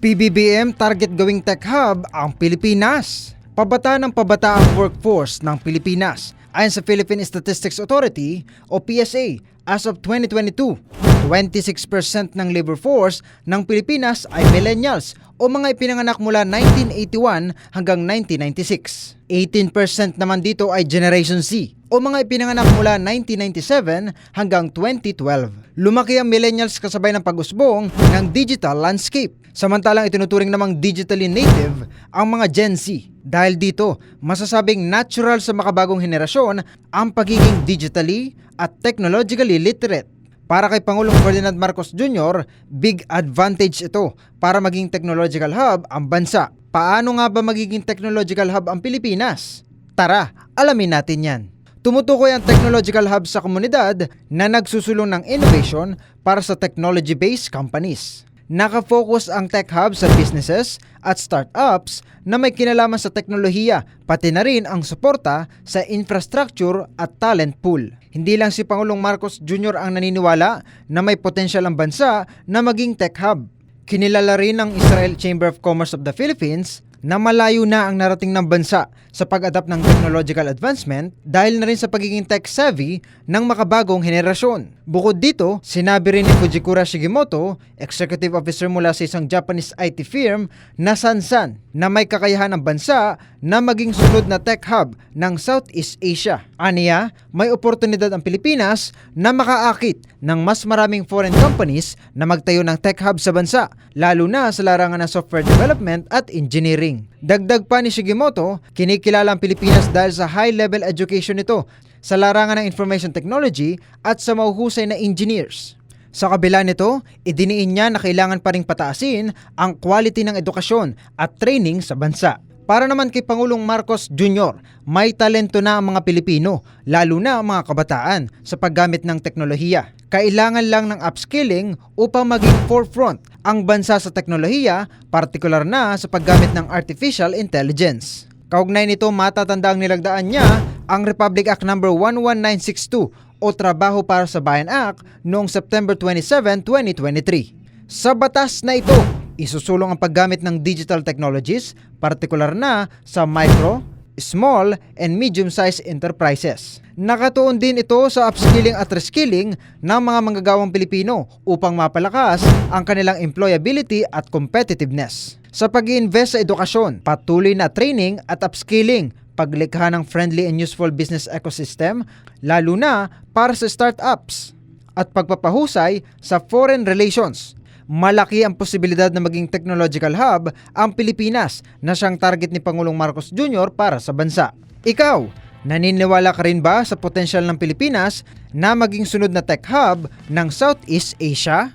PBBM target gawing tech hub ang Pilipinas. Pabata ng pabata ang workforce ng Pilipinas. Ayon sa Philippine Statistics Authority o PSA, as of 2022, 26% ng labor force ng Pilipinas ay millennials o mga ipinanganak mula 1981 hanggang 1996. 18% naman dito ay Generation Z o mga ipinanganak mula 1997 hanggang 2012. Lumaki ang millennials kasabay ng pag-usbong ng digital landscape. Samantalang itinuturing namang digitally native ang mga Gen Z. Dahil dito, masasabing natural sa makabagong henerasyon ang pagiging digitally at technologically literate. Para kay Pangulong Ferdinand Marcos Jr., big advantage ito para maging technological hub ang bansa. Paano nga ba magiging technological hub ang Pilipinas? Tara, alamin natin yan. Tumutukoy ang technological hub sa komunidad na nagsusulong ng innovation para sa technology-based companies. Nakafocus ang tech hub sa businesses at startups na may kinalaman sa teknolohiya, pati na rin ang suporta sa infrastructure at talent pool. Hindi lang si Pangulong Marcos Jr. ang naniniwala na may potensyal ang bansa na maging tech hub. Kinilala rin ng Israel Chamber of Commerce of the Philippines na malayo na ang narating ng bansa sa pag-adapt ng technological advancement dahil na rin sa pagiging tech-savvy ng makabagong henerasyon. Bukod dito, sinabi rin ni Fujikura Shigimoto, executive officer mula sa isang Japanese IT firm na Sansan, na may kakayahan ang bansa na maging sunod na tech hub ng Southeast Asia. Aniya, may oportunidad ang Pilipinas na makaakit ng mas maraming foreign companies na magtayo ng tech hub sa bansa, lalo na sa larangan ng software development at engineering. Dagdag pa ni Shigimoto, kinikilala ang Pilipinas dahil sa high-level education nito sa larangan ng information technology at sa mahuhusay na engineers. Sa kabila nito, idiniin niya na kailangan pa ring pataasin ang quality ng edukasyon at training sa bansa. Para naman kay Pangulong Marcos Jr., may talento na ang mga Pilipino, lalo na ang mga kabataan, sa paggamit ng teknolohiya. Kailangan lang ng upskilling upang maging forefront ang bansa sa teknolohiya, partikular na sa paggamit ng artificial intelligence. Kaugnay nito matatanda ang nilagdaan niya ang Republic Act No. 11962 o Trabaho para sa Bayan Act noong September 27, 2023. Sa batas na ito, isusulong ang paggamit ng digital technologies, partikular na sa micro, small, and medium-sized enterprises. Nakatuon din ito sa upskilling at reskilling ng mga manggagawang Pilipino upang mapalakas ang kanilang employability at competitiveness. Sa pag invest sa edukasyon, patuloy na training at upskilling, paglikha ng friendly and useful business ecosystem, lalo na para sa startups, at pagpapahusay sa foreign relations. Malaki ang posibilidad na maging technological hub ang Pilipinas na siyang target ni Pangulong Marcos Jr. para sa bansa. Ikaw, naniniwala ka rin ba sa potensyal ng Pilipinas na maging sunod na tech hub ng Southeast Asia?